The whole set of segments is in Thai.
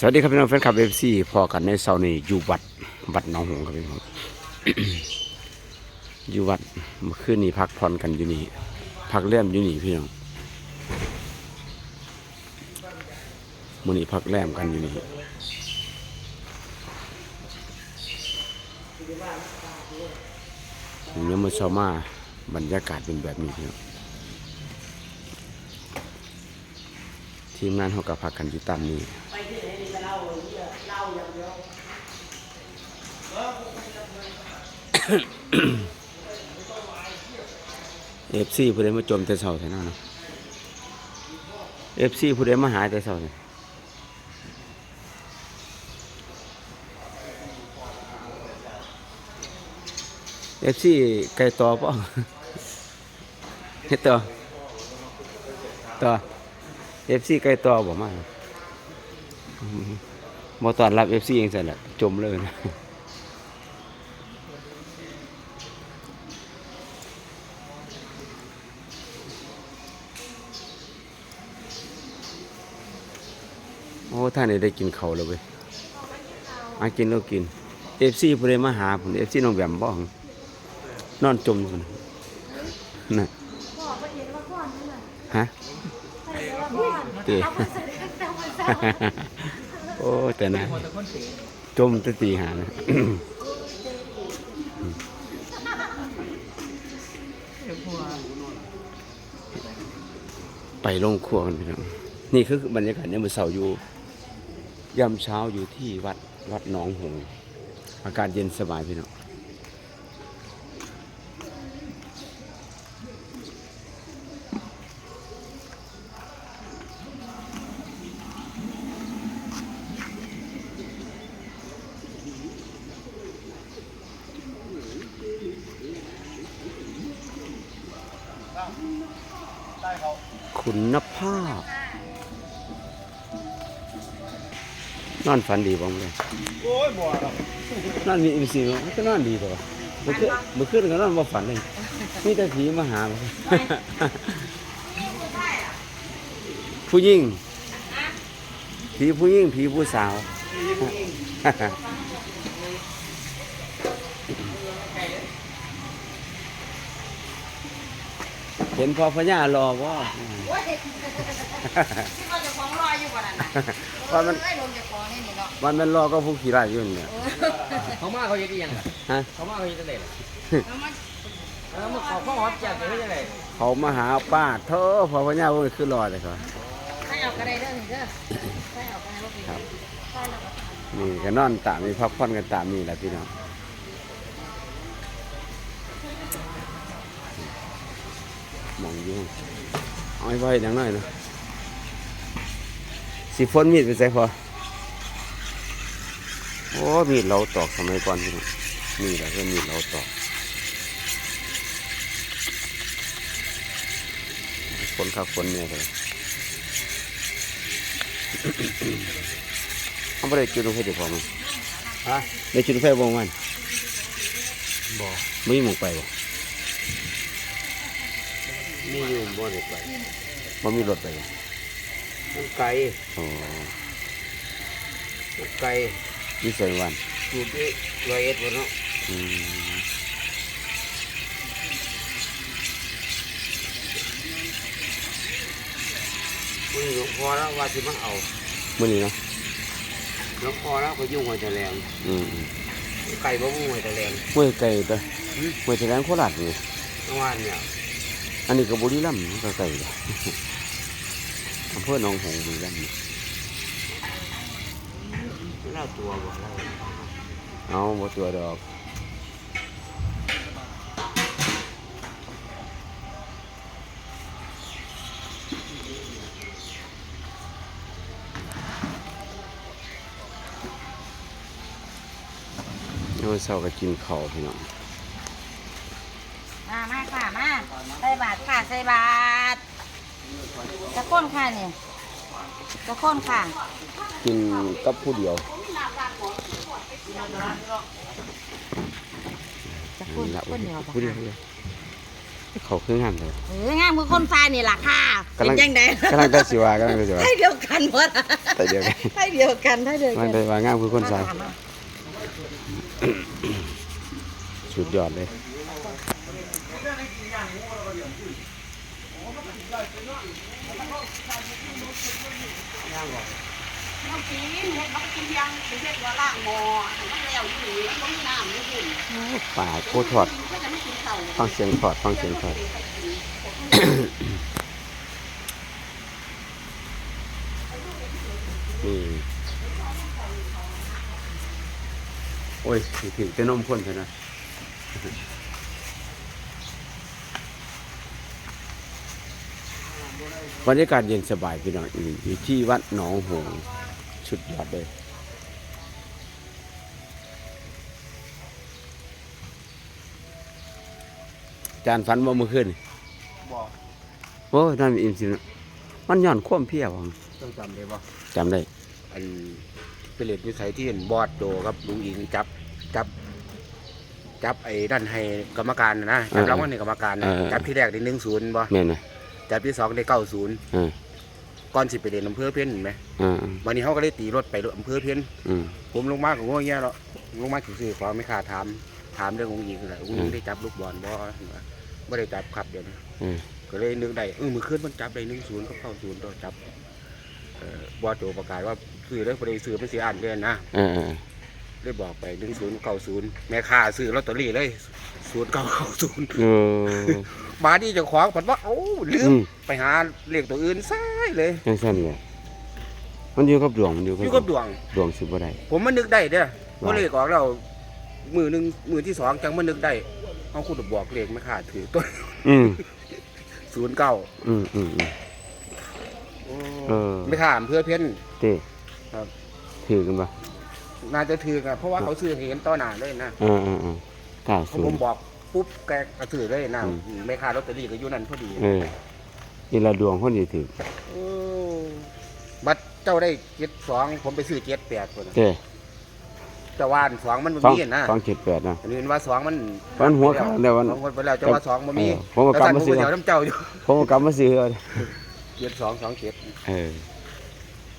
สวัสดีครับพี่น้องแฟนคลับเอฟซีพอกันในเสาร์นี้อยู่วัดวัดหนองหงส์ครับพี่น้องอยู่วัดเมื่อคืนนี้พักผ่อนกันอยู่นี่พักแรมอยู่นี่พี่น้องมื้อนี้พักแรมกันอยู่นี่เนื้อมาชามาบรรยากาศเป็นแบบนี้พี่น้องทีมงานเขาก็พักกันอยู่ตามนี้ เอฟซีผู้ใดมาจมแต่เสาแต่นั่นเนาะเอฟซีผู้ใดมาหาแต่เสาเนี่ยเอฟซีไก่ต่อป่ะเฮ็ดต่อต่อเอฟซีไก่ต่อบ่มา อืมบ่ตอนรับเอฟซีเองสั่นแหละจมเลยนะโอ้ท่านนี่ได้กินเขาวแล้วเว้ยมากินแล้วกินเอฟซีผู้ใดมาหาผมเอฟซีน้องแบมบ้องนอนจมอยู่นะน่ะบอกไปเห็นว่าก่อนนี่แหละฮะไปเห็นว่าก่อนเตะ โอ้แต่นะจมตะตีหานะไปลงครัวกันพี่น้องนี่คือบรรยากาศเนี่ยามมื่อเสาอยู่ยามเช้าอยู่ที่วัดวัดหนองหงส์อากาศเย็นสบายพี่น้อง คุณภาพ นอนฝันดีบ้างเลยโอ้ยบ่หรอกนอนมีอินทรีย์มันก็นอนดีตัวเมื่อคืนเมื่อคืนก็นอนบ่ฝันเลยมีแต่ผีมาหาผู้หญิงผีผู้หญิงผีผู้สาว เห็นพอพญารอว่าโอ้ยเราจะฟ้องรออยู่กว่านั้นนะว่ามันเอ้ยลงจะฟ้องนี่นี่เนาะวันมันรอก็ผู้ขี่ไล่อยู่เนี่ยเขามาเขาเฮ็ดอีหยังล่ะฮะ เขามาเขาเฮ็ดจังไดล่ะแล้วมันแล้วมาเขาเข้าฮอดจากเฮ็ดจังไดเขามาหาป้าเธอพอพญาว่าคือรอเลยครับ ให้เอากระไดเด้อนี่เด้อให้เอากระไดลูกนี่ครับ ใช่แล้วก็ทำนี่ก็นอนตามมีพักผ่อนกันตามนี่แหละพี่น้อง องอยู่เอาไว้ไว้ดังหน่อยเนาะสิฝนมีดไปใส่พอโอ้มีดเราตอกสมัยก่อนพี่น้องนี่แหละคือมีดเราตอกฝนคักฝนเนี่ยเลยเอาไปได้จุดไฟเดี๋ยวพอมั้ยฮะได้จุดไฟบ่มันบ่ไม่มีหมองไปบ่ มีอยู่บ่ได้ไปบ่มีรถไปบ่มันไกลอ๋อมันไกลมีใส่วันอยู่ที่ร้อยเอ็ดบ่เนาะอืมมันหลวงพ่อแล้วว่าสิมาเอามื้อนี้เนาะหลวงพ่อแล้วก็ยุ่งหัวจะแรงอืมอืมไก่บ่มุ่งหัวจะแรงห้วยไก่ตัวห้วยแถลงโคราชนี่เมื่อวานเนี่ย อันนี้ก็บุรีรัมย์ก็ไก่เลยอำเภอหนองหงส์บุรีรัมย์นี่เล่าตัวบ่เล่าเอาบ่ตัวดอกเมื่อเช้าก็กินข้าวพี่น้อง มามาค่ะมา ใส่บาทค่ะใส่บาทจะข้นค่ะนี่จะข้นค่ะกินกับผู้เดียวจะข้นละข้นเดียวผู้เดียวค่ะผู้เดียวเขาคืองามเลยเอองามคือคนทรายนี่ล่ะค่ะกำลัเป็นงยังไงกำลังได้สิว่ากำลังได้สิว่าให้เดียวกันหมดแต่เดียวกันให้เดียวกันให้เดียวมักันนได้ว่างามคือคนใส่มามาสุดยอดเลย ย่างก่อนน้องกินเฮ็ดบักกินยังเฮ็ดว่าล่างหมอมันแล้วอยู่นี่มันบ่มีน้ำอยู่พุ่นป่าโคตรทอดฟังเสียงทอดฟังเสียงทอดนี่โอ้ยถึงจะนมข้นเถอะนะ บรรยากาศเย็นสบายพี่น้องอีกอยู่ที่วัดหนองหงส์สุดยอดเลยจานฝันว่าเมื่อคืนนี่บอกโอ้ยนั่นอิ่มสินะมันย้อนความเพลียวังต้องจำได้บ่จำได้ อันเป็นเลดวิสัยที่เห็นบอดโดครับลุงอิงจับจับ จับไอ้ด้านให้กรรมการนะนะจับรางวัลในกรรมการนะจับที่แรกได้หนึ่งศูนย์บ่แม่นไหม จับที่สองได้เก้าศูนย์อ่าก่อนสิไปเรียนอำเภอเพี้ยนเห็นไหมอ่าวันนี้เขาก็เลยตีรถไปอำเภอเพี้ยนอืมผมลงมากับงวเงี้ยแล้วลงมาถึงสื่อของไม่ขาดถามถามเรื่ององค์หญิงคืออะไรองค์หญิงได้จับลูกบอลบ่ไม่ได้จับครับเดี๋ยวนี้อืมก็เลยนึกได้เออมือขึ้นมันจับได้หนึ่งศูนย์ก็เข้าศูนย์ตัวจับเอ่อบอโจประกาศว่าซื้อแล้วพอดีซื้อไม่เสียอันเลยนะอ่าอ่าเลยบอกไปหนึ่งศูนย์เก้าศูนย์แม่ค้าซื้อลอตเตอรี่เลยศูนย์เก้าเก้าศูนย์เออ มาดีเจ้าของผัดว่าเอ้าลือืมมไปหาเลขตัวอื่นซ้ายเลยจังสั้นเลยมันอยู่กับดวงมันอยู่อยู่กับดวง ดวงสิบ่ได้ ผมมันนึกได้เด้อพอว่าเลขออกแล้วมือหนึ่งมือที่สองจังมันนึกได้เอาคุณบอกเลขไม่ขาดถือต้นอืมศูนย์เก้าอืมอืมอืม เออ ไม่ขาดเพื่อเพี้ยน เต้ครับ ถือกันปะน่าจะถือกันเพราะว่าเขาซื้อเห็นต่อหน้าเลยนะอ่าอ่าอ่าเก้าเขาศูผนมย์บอก ปุ๊บแกก็ถือเลยนะอืมไม่ขาดลอตเตอรี่ก็อยู่นั่นพอดีเออนี่ละดวงคนนี้ถือโอ้บัตรเจ้าได้เจ็ดสองผมไปซื้อเจ็ดแปดคนเต้เจ้าว่านสองมันบ่สองมีนะสองเจ็ดแปดนะ อันนี้ว่าสองมันวันหัวขาดแล้ววันสองคนไปแล้วเจ้าว่าสองมันมีเออผมก็กลับมาซื้อ แล้วสั่นผมก็เดี๋ยวน้ำเจ้าอยู่ผมก็กลับมาซื้อเอาเจ็ดสองสองเจ็ดเออ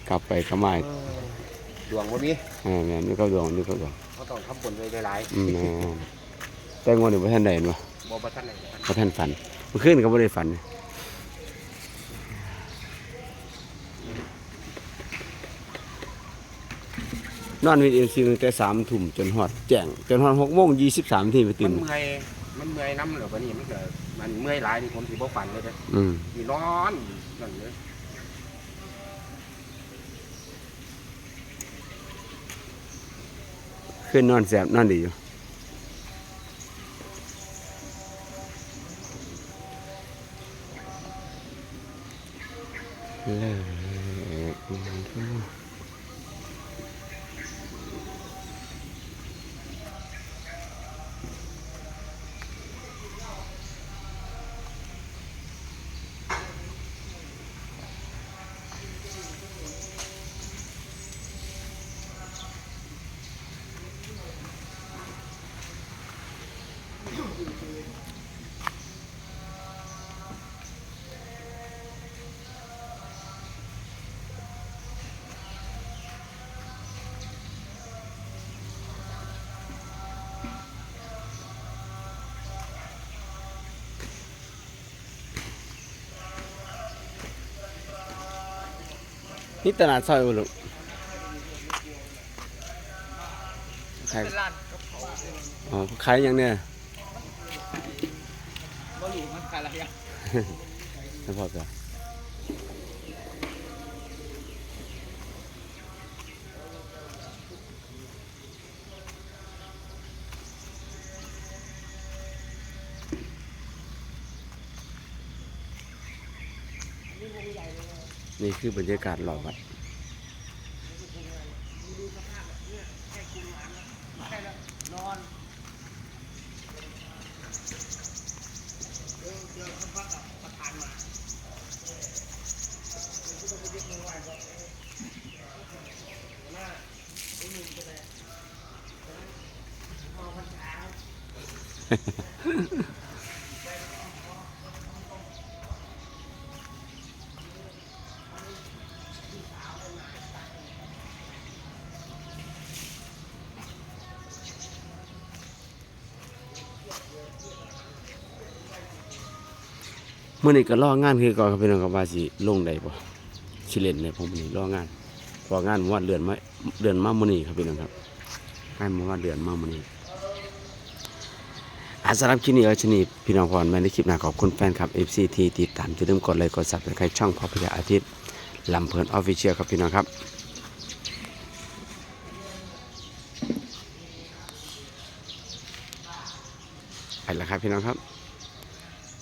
กลับไปกลับมาอีกดวงมันมีเอ่าแม่นนี่ก็ดวงนี่ก็ดวงเขาต้องทำบุญไว้หลายอืมแม่น แต่งวดนี้บ่ทันได้เห็นบ่ๆบ่ประทันไหนบ่ทันฝันเมื่อคืนก็บ่ได้ฝันนอนวิดีโอซีตั้งแต่3ทุ่มจนฮอดแจ้งจนฮอด6โมง23นาทีไปมัตื่นนเมื่อยมันเมื่อยน้ำเหรอวันนี้มันเกิดมันเมื่อยหลายนี่ผมถือบ่ฝันเลยเด้ออืมมีนอนนั่นเลยคืนนอนแซ่บนอนดีอยู่ นี่ตลาดซอยบ่ลูกขายอ๋อขายหยังเนี่ยบ่รู้มันขายอะไรอะ ไม่พอจ้ะ นี่คือบรรยากาศรอบวัด เมื้อนี้ก็รองานคือก่อนครับพี่น้องครับว่าสิลงได้บ่สิเล่นได้ผมมื้อนี้รองานพองานเมื่อวานเดือนมาเดือนมามื้อนี้ครับพี่น้องครับงานเมื่อวานเดือนมามื้อนี้อาสำหรับคลิปนี้เอาชนีพี่น้องพรแม่ในคลิปหน้าขอบคุณแฟนคลับ FC ที่ติดตามจะลืมกดไลค์กด Subscribe ช่องพ่อพญาอาทิตย์ลำเพลินออฟฟิเชียลครับพี่น้องครับไปแล้วครับพี่น้องครับ